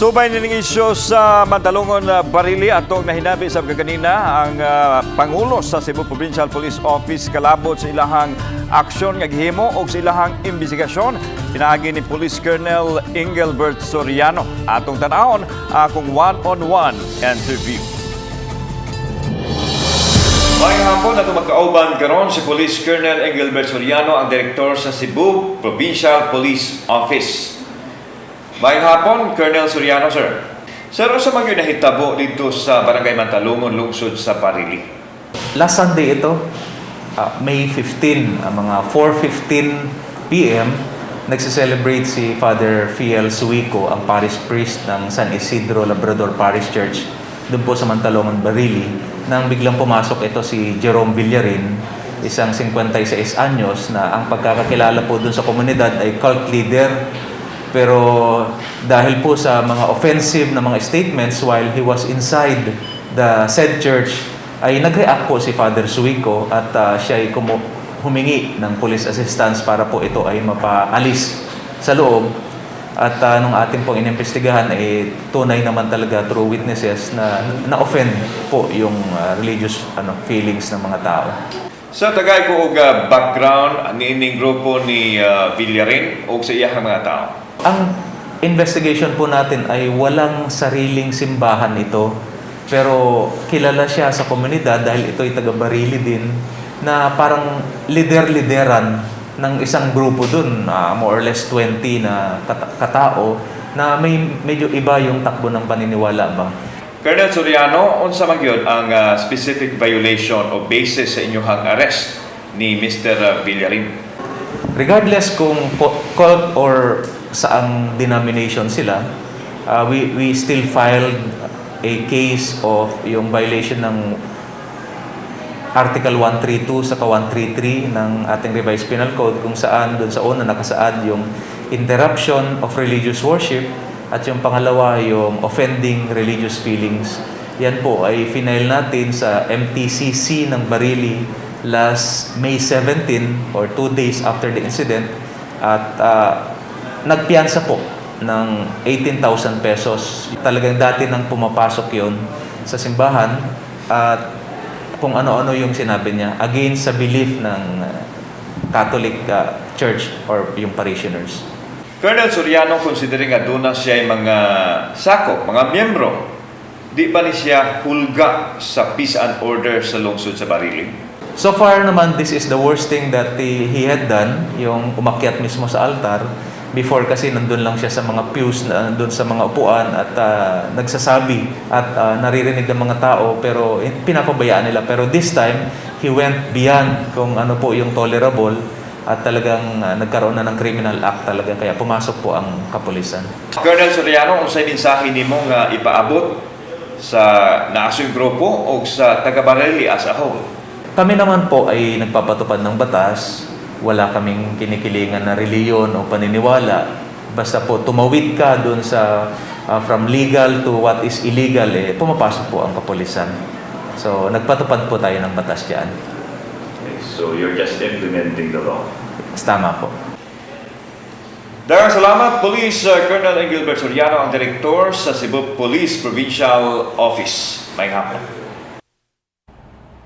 Subay nining isyo sa Mantalungon uh, Barili atong nahinabi sa kaganina ang uh, Pangulo sa Cebu Provincial Police Office kalabot sa ilahang aksyon nga gihimo og sa ilahang imbestigasyon pinaagi ni Police Colonel Engelbert Soriano atong tan-awon akong one-on-one interview. Mayang hapon na magkauban karon si Police Colonel Engelbert Soriano ang direktor sa Cebu Provincial Police Office. Mayang hapon, Colonel Soriano, sir. Sir, sa mga nahitabo dito sa Barangay Mantalungon, lungsod sa Parili? Last Sunday ito, ah, May 15, ah, mga 4.15 p.m., nagse-celebrate si Father Fiel Suico, ang parish priest ng San Isidro Labrador Parish Church, doon po sa Mantalongan, Barili, nang biglang pumasok ito si Jerome Villarin, isang 56 anyos na ang pagkakakilala po doon sa komunidad ay cult leader pero dahil po sa mga offensive na mga statements while he was inside the said church, ay nag-react po si Father Suico at ah, siya ay kumu- humingi ng police assistance para po ito ay mapaalis sa loob. At ah, nung ating pong inimbestigahan ay tunay naman talaga through witnesses na na-offend po yung ah, religious ano, feelings ng mga tao. Sa tagay ko og uh, background niining grupo ni uh, Villarin o sa iyang mga tao. Ang investigation po natin ay walang sariling simbahan ito. Pero kilala siya sa komunidad dahil ito ay taga-Barili din na parang lider-lideran ng isang grupo dun, ah, more or less 20 na kata- katao na may medyo iba yung takbo ng paniniwala ba. Colonel Soriano, unsa man gyud ang uh, specific violation o basis sa inyong arrest ni Mr. Villarin? Regardless kung co- cult or saang denomination sila, uh, we, we still filed a case of yung violation ng Article 132 sa 133 ng ating revised penal code kung saan doon sa una nakasaad yung interruption of religious worship at yung pangalawa yung offending religious feelings. Yan po ay final natin sa MTCC ng Barili last May 17 or two days after the incident at ah, nagpiyansa po ng 18,000 pesos. Talagang dati nang pumapasok yon sa simbahan at kung ano-ano yung sinabi niya against sa belief ng uh, Catholic uh, Church or yung parishioners. Colonel Soriano, considering nga doon na siya ay mga sako, mga miyembro, di ba ni siya hulga sa peace and order sa lungsod sa Barili? So far naman, this is the worst thing that he, he had done, yung umakyat mismo sa altar. Before kasi nandun lang siya sa mga pews, na- nandun sa mga upuan at ah, nagsasabi at ah, naririnig ng mga tao pero eh, pinapabayaan nila. Pero this time, he went beyond kung ano po yung tolerable at talagang ah, nagkaroon na ng criminal act talaga kaya pumasok po ang kapulisan. Colonel Soriano, unsay mensahe nimo nga ipaabot sa naasong grupo o sa taga Barili as a whole? Kami naman po ay nagpapatupad ng batas. Wala kaming kinikilingan na reliyon o paniniwala. Basta po tumawid ka dun sa uh, from legal to what is illegal, eh, pumapasok po ang kapulisan. So, nagpatupad po tayo ng batas dyan. So you're just implementing the law. Tama po. Dagang salamat, Police uh, Colonel Engelbert Soriano, ang direktor sa Cebu Police Provincial Office. May hapon.